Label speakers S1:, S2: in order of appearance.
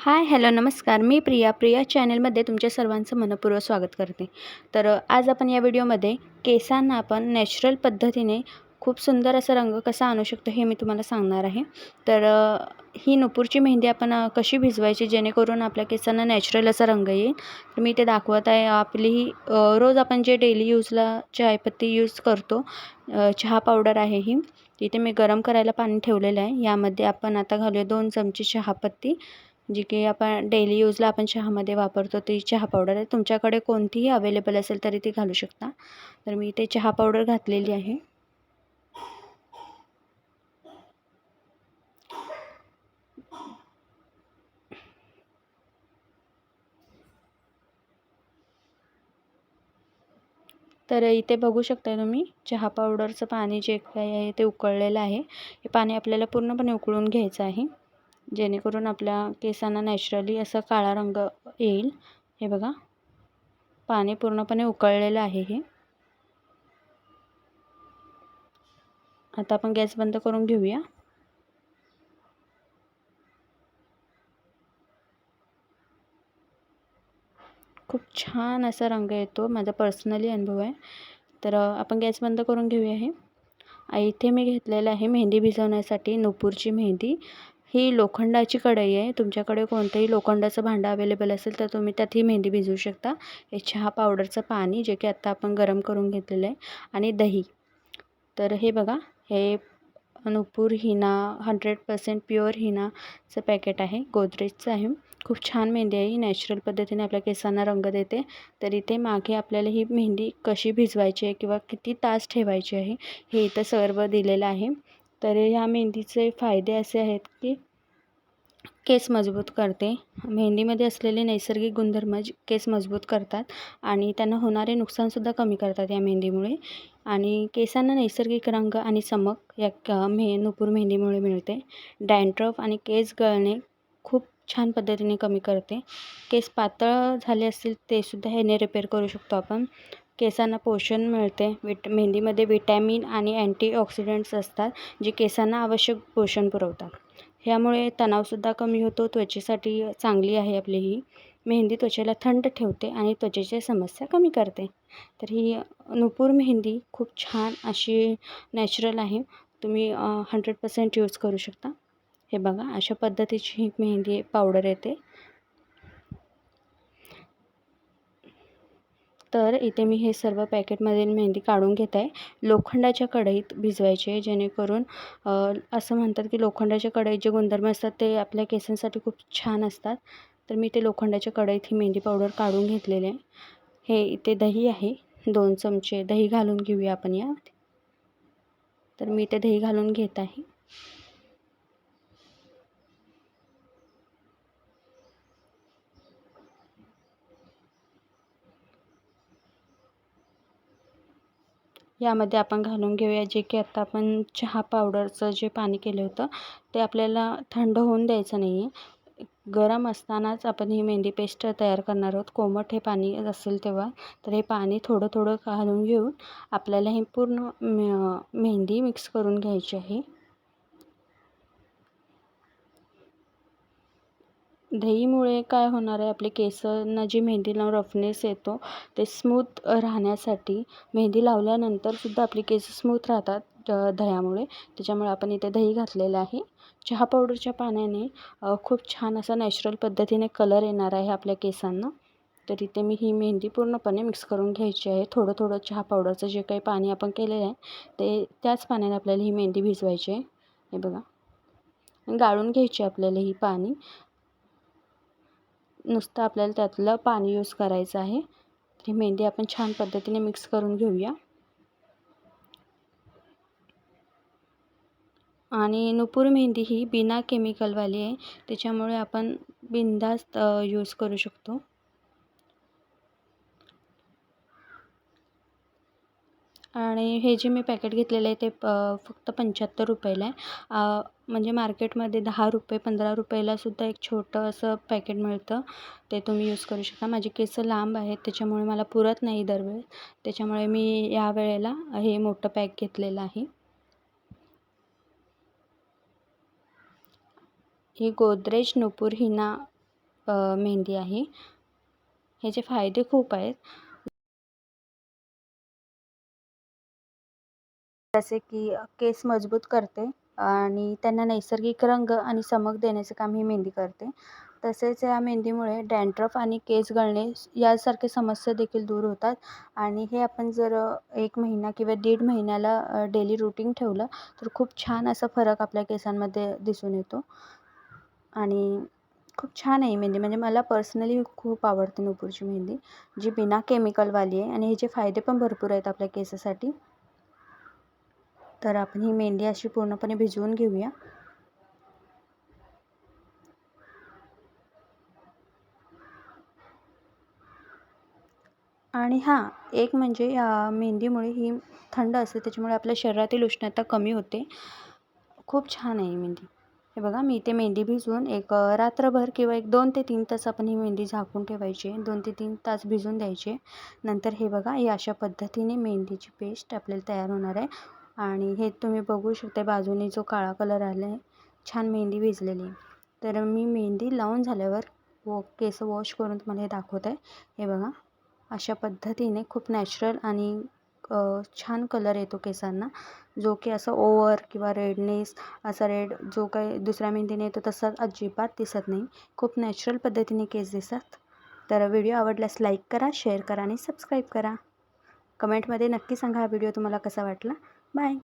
S1: Hi hello नमस्कार. मी प्रिया. प्रिया चॅनलमध्ये तुमच्या सर्वांचं मनपूर्वक स्वागत करते. तर आज आपण या व्हिडिओमध्ये केसांना आपण नॅचरल पद्धतीने खूप सुंदर असा रंग कसा आणू शकतो हे मी तुम्हाला सांगणार आहे. तर ही नुपूरची मेहंदी आपण कशी भिजवायची जेणेकरून आपल्या केसांना नॅचरल असा रंग येईल तर मी ते दाखवत आहे. आपली ही रोज आपण जे डेली यूजला चायपत्ती यूज करतो चहा पावडर आहे ही इथे मी गरम करायला पाणी ठेवलेलं आहे. यामध्ये आपण आता घालूया दोन चमचे चहापत्ती. जी की आपण डेली यूजला आपण चहामध्ये वापरतो ती चहा पावडर आहे. तुमच्याकडे कोणतीही अवेलेबल असेल तरी ती घालू शकता. तर मी इथे चहा पावडर घातलेली आहे. तर इथे बघू शकता तुम्ही चहा पावडरचं पाणी जे काही आहे ते उकळलेलं आहे. हे पाणी आपल्याला पूर्णपणे उकळून घ्यायचं आहे. जेणेकरून आपल्या केसांना नॅचरली असा काळा रंग येईल. हे बघा. पाणी पूर्णपणे उकळलेलं आहे हे. आता आपण गॅस बंद करून घेऊया. खूप छान असा रंग येतो. माझा पर्सनली अनुभव आहे. तर आपण गॅस बंद करून घेऊया हे. इथे मी घेतलेलं आहे मेहंदी भिजवण्यासाठी नुपूरची मेहंदी. ही लोखंडाची कढई आहे. तुमच्याकडे कोणतंही लोखंडाचं भांडं अवेलेबल असेल तर तुम्ही त्यात ही मेहंदी भिजवू शकता. हे चहा पावडरचं पाणी जे की आत्ता आपण गरम करून घेतलेलं आहे. आणि दही. तर हे बघा हे Nupur henna hundred percent pure हिनाचं packet आहे. गोदरेजचं आहे. खूप छान मेहंदी आहे. ही नॅचरल पद्धतीने आपल्या केसांना रंग देते. तर इथे मागे आपल्याला ही मेहंदी कशी भिजवायची आहे किंवा किती तास ठेवायची आहे हे इथं सर्व दिलेलं आहे. तर ह्या मेहंदीचे फायदे असे आहेत की केस मजबूत करते. मेहंदीमध्ये असलेले नैसर्गिक गुणधर्म केस मजबूत करतात आणि त्यांना होणारे नुकसानसुद्धा कमी करतात या मेहंदीमुळे. आणि केसांना नैसर्गिक रंग आणि चमक या मे नुपूर मेहंदीमुळे मिळते. डॅन्ड्रफ आणि केस गळणे खूप छान पद्धतीने कमी करते. केस पातळ झाले असतील तेसुद्धा ह्याने रिपेअर करू शकतो आपण. केसांना पोषण मिळते. विट मेहंदीमध्ये विटॅमिन आणि अँटीऑक्सिडंट्स असतात जे केसांना आवश्यक पोषण पुरवतात. ह्यामुळे तणावसुद्धा कमी होतो. त्वचेसाठी चांगली आहे आपली ही. मेहंदी त्वचेला थंड ठेवते आणि त्वचेच्या समस्या कमी करते. तर ही नुपूर मेहंदी खूप छान अशी नॅचरल आहे. तुम्ही हंड्रेड पर्सेंट यूज करू शकता. हे बघा अशा पद्धतीची ही मेहंदी पावडर येते. तर इथे मी हे सर्व पॅकेटमधील मेहंदी काढून घेत आहे. लोखंडाच्या कढईत भिजवायचे जेणेकरून असं म्हणतात की लोखंडाच्या कढईत जे गुणधर्म असतात ते आपल्या केसांसाठी खूप छान असतात. तर मी ते लोखंडाच्या कढईत ही मेहंदी पावडर काढून घेतलेले आहे. हे इथे दही आहे. दोन चमचे दही घालून घेऊया आपण या तर मी ते दही घालून घेत आहे. यामध्ये आपण घालून घेऊया जे की आत्ता आपण चहा पावडरचं जे पाणी केलं होतं ते आपल्याला थंड होऊन द्यायचं नाही आहे गरम असतानाच आपण ही मेहंदी पेस्ट तयार करणार आहोत. कोमट हे पाणी असेल तेव्हा तर हे पाणी थोडं थोडं घालून घेऊन आपल्याला हे पूर्ण मेहंदी मिक्स करून घ्यायची आहे. दहीमुळे काय होणार आहे? आपले केसांना जी मेहंदी लावून रफनेस येतो ते स्मूथ राहण्यासाठी मेहंदी लावल्यानंतरसुद्धा आपली केस स्मूथ राहतात दह्यामुळे त्याच्यामुळे आपण इथे दही घातलेलं आहे. चहा पावडरच्या पाण्याने खूप छान असा नॅचरल पद्धतीने कलर येणार आहे आपल्या केसांना. तर इथे मी ही मेहंदी पूर्णपणे मिक्स करून घ्यायची आहे. थोडं थोडं चहा पावडरचं जे काही पाणी आपण केलेलं आहे ते त्याच पाण्याने आपल्याला ही मेहंदी भिजवायची आहे. हे बघा. गाळून घ्यायची आपल्याला ही पाणी. नुसतं आपल्याला त्यातलं पाणी यूज करायचं आहे. ही मेहंदी आपण छान पद्धतीने मिक्स करून घेऊया. आणि नुपूर मेहंदी ही बिना केमिकलवाली आहे. त्याच्यामुळे आपण बिनधास्त यूज करू शकतो. आणि हे जे मी पॅकेट घेतलेलं आहे ते फक्त पंच्याहत्तर रुपयाला आहे. म्हणजे मार्केटमध्ये दहा रुपये पंधरा रुपयालासुद्धा एक छोटं असं पॅकेट मिळतं. ते तुम्ही यूज करू शकता. माझे केस लांब आहेत त्याच्यामुळे मला पुरत नाही दरवेळेस. त्याच्यामुळे मी या वेळेला हे मोठं पॅक घेतलेलं आहे. ही गोदरेज नुपूर हिना मेहंदी आहे. ह्याचे फायदे खूप आहेत. जसे की केस मजबूत करते. आणि त्यांना नैसर्गिक रंग आणि चमक देण्याचं काम ही मेहंदी करते. तसेच या मेहंदीमुळे डॅन्ड्रफ आणि केस गळणे यासारखे समस्या देखील दूर होतात. आणि हे आपण जर एक महिना किंवा दीड महिन्याला डेली रुटीन ठेवलं तर खूप छान असा फरक आपल्या केसांमध्ये दिसून येतो. आणि खूप छान आहे मेहंदी. म्हणजे मला पर्सनली खूप आवडते नुपूरची मेहंदी जी बिना केमिकलवाली आहे. आणि ह्याचे फायदे पण भरपूर आहेत आपल्या केसासाठी. तर आपण ही मेंढी अशी पूर्णपणे भिजवून घेऊया. आणि हां एक म्हणजे या मेहंदीमुळे ही थंड असते त्याच्यामुळे आपल्या शरीरातील उष्णता कमी होते. खूप छान आहे ही मेहंदी हे बघा मी इथे मेहंदी भिजवून एक रात्रभर किंवा एक दोन ते तीन तास आपण ही मेहंदी झाकून ठेवायची. दोन ते तीन तास भिजून द्यायचे. नंतर हे बघा ही अशा पद्धतीने मेहंदीची पेस्ट आपल्याला तयार होणार आहे. आणि हे तुम्ही बघू शकता बाजूने जो काळा कलर आला आहे छान मेहंदी भिजलेली आहे. तर मी मेहंदी लावून झाल्यावर व केस वॉश करून तुम्हाला हे दाखवत. आहे हे बघा अशा पद्धतीने खूप नॅचरल आणि छान कलर येतो केसांना. जो की असं ओवर किंवा रेडनेस असा रेड जो काही दुसऱ्या मेहंदीने येतो तसा अजिबात दिसत नाही. खूप नॅचरल पद्धतीने केस दिसतात. तर व्हिडिओ आवडल्यास लाईक करा शेअर करा आणि सबस्क्राईब करा. कमेंटमध्ये नक्की सांगा हा व्हिडिओ तुम्हाला कसा वाटला. Bye.